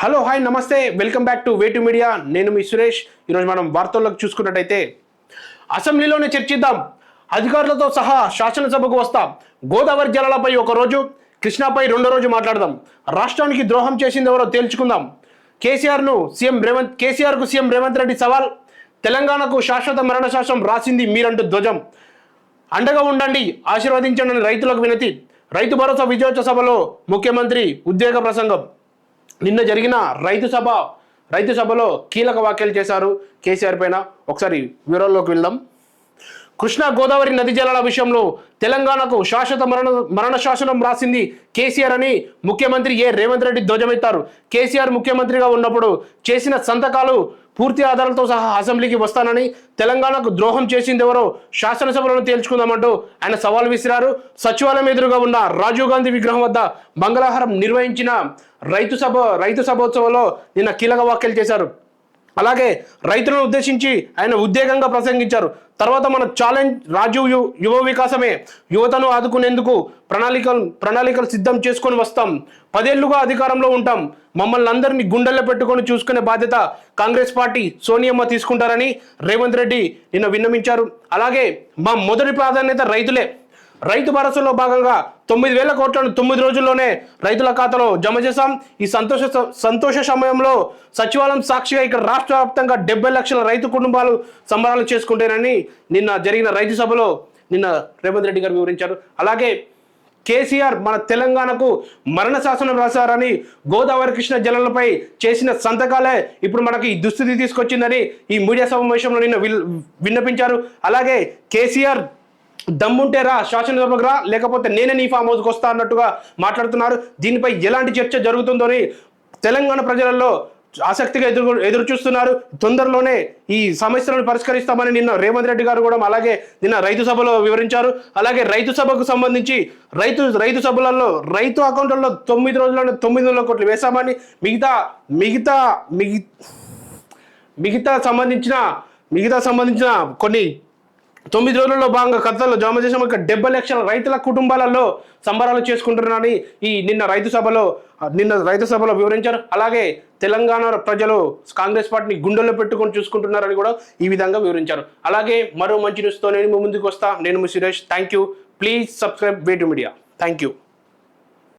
Hello hi నమస్తే. Welcome back to Vetu media. నేను మీ సురేష్. ఈరోజు మనం వార్తల్లోకి చూసుకున్నట్టయితే అసెంబ్లీలోనే చర్చిద్దాం. అధికారులతో సహా శాసనసభకు వస్తాం. గోదావరి జలాలపై ఒకరోజు కృష్ణాపై రెండో రోజు మాట్లాడదాం. రాష్ట్రానికి ద్రోహం చేసింది ఎవరో తేల్చుకుందాం. కేసీఆర్ను సీఎం రేవంత్ కేసీఆర్కు సీఎం రేవంత్ రెడ్డి సవాల్. తెలంగాణకు శాశ్వత మరణ శాసనం రాసింది మీరంటూ ధ్వజం. అండగా ఉండండి ఆశీర్వదించండి రైతులకు వినతి. రైతు భరోసా విజయోత్సవ సభలో ముఖ్యమంత్రి ఉద్యోగ ప్రసంగం. నిన్న జరిగిన రైతు సభ రైతు సభలో కీలక వ్యాఖ్యలు చేశారు కేసీఆర్ పైన. ఒకసారి వివరాల్లోకి వెళ్దాం. కృష్ణా గోదావరి నది జలాల విషయంలో తెలంగాణకు శాశ్వత మరణ మరణ శాసనం రాసింది కేసీఆర్ అని ముఖ్యమంత్రి ఏ రేవంత్ రెడ్డి ధ్వజమెత్తారు. కేసీఆర్ ముఖ్యమంత్రిగా ఉన్నప్పుడు చేసిన సంతకాలు పూర్తి ఆధారాలతో సహా అసెంబ్లీకి వస్తానని తెలంగాణకు ద్రోహం చేసింది ఎవరో శాసనసభలను తేల్చుకుందామంటూ ఆయన సవాల్ విసిరారు. సచివాలయం ఎదురుగా ఉన్న రాజీవ్ గాంధీ విగ్రహం వద్ద మంగళహారం నిర్వహించిన రైతు సభ రైతు సభోత్సవంలో నిన్న కీలక వ్యాఖ్యలు చేశారు. అలాగే రైతులను ఉద్దేశించి ఆయన ఉద్వేగంగా ప్రసంగించారు. తర్వాత మన ఛాలెంజ్ రాజీవ్ యు యువ వికాసమే యువతను ఆదుకునేందుకు ప్రణాళికలు ప్రణాళికలు సిద్ధం చేసుకొని వస్తాం. పదేళ్ళుగా అధికారంలో ఉంటాం. మమ్మల్ని అందరినీ గుండెల్లో పెట్టుకొని చూసుకునే బాధ్యత కాంగ్రెస్ పార్టీ సోనియమ్మ తీసుకుంటారని రేవంత్ రెడ్డి నిన్న విన్నవించారు. అలాగే మా మొదటి ప్రాధాన్యత రైతులే. రైతు భరోసాలో భాగంగా తొమ్మిది వేల కోట్లను తొమ్మిది రోజుల్లోనే రైతుల ఖాతాలో జమ చేశాం. ఈ సంతోష సంతోష సమయంలో సచివాలయం సాక్షిగా ఇక్కడ రాష్ట్ర వ్యాప్తంగా డెబ్బై లక్షల రైతు కుటుంబాలు సంబరాలు చేసుకుంటేనని నిన్న జరిగిన రైతు సభలో నిన్న రేవంత్ రెడ్డి గారు వివరించారు. అలాగే కేసీఆర్ మన తెలంగాణకు మరణ శాసనం రాశారని గోదావరి కృష్ణ జలాలపై చేసిన సంతకాలే ఇప్పుడు మనకి ఈ దుస్థితి తీసుకొచ్చిందని ఈ మీడియా సమావేశంలో నిన్న విన్నపించారు. అలాగే కేసీఆర్ దమ్ముంటే రా శాసనసభకు రా లేకపోతే నేనే నీ ఫామ్ హౌస్కి వస్తా అన్నట్టుగా మాట్లాడుతున్నారు. దీనిపై ఎలాంటి చర్చ జరుగుతుందో అని తెలంగాణ ప్రజలలో ఆసక్తిగా ఎదురు ఎదురు చూస్తున్నారు తొందరలోనే ఈ సమస్యలను పరిష్కరిస్తామని నిన్న రేవంత్ రెడ్డి గారు కూడా అలాగే నిన్న రైతు సభలో వివరించారు. అలాగే రైతు సభకు సంబంధించి రైతు రైతు సభలలో రైతు అకౌంట్లలో తొమ్మిది రోజుల్లోనే తొమ్మిది వందల కోట్లు వేశామని మిగతా మిగతా మిగి మిగతా సంబంధించిన మిగతా సంబంధించిన కొన్ని తొమ్మిది రోజుల్లో భాగంగా కథలో జమ చేసిన ఒక డెబ్బై లక్షల రైతుల కుటుంబాలలో సంబరాలు చేసుకుంటున్నారని ఈ నిన్న రైతు సభలో నిన్న రైతు సభలో వివరించారు. అలాగే తెలంగాణ ప్రజలు కాంగ్రెస్ పార్టీని గుండెల్లో పెట్టుకొని చూసుకుంటున్నారని కూడా ఈ విధంగా వివరించారు. అలాగే మరో మంచి న్యూస్తో నేను ముందుకు వస్తా. నేను మీ Suresh. Thank you please subscribe Vetu media thank you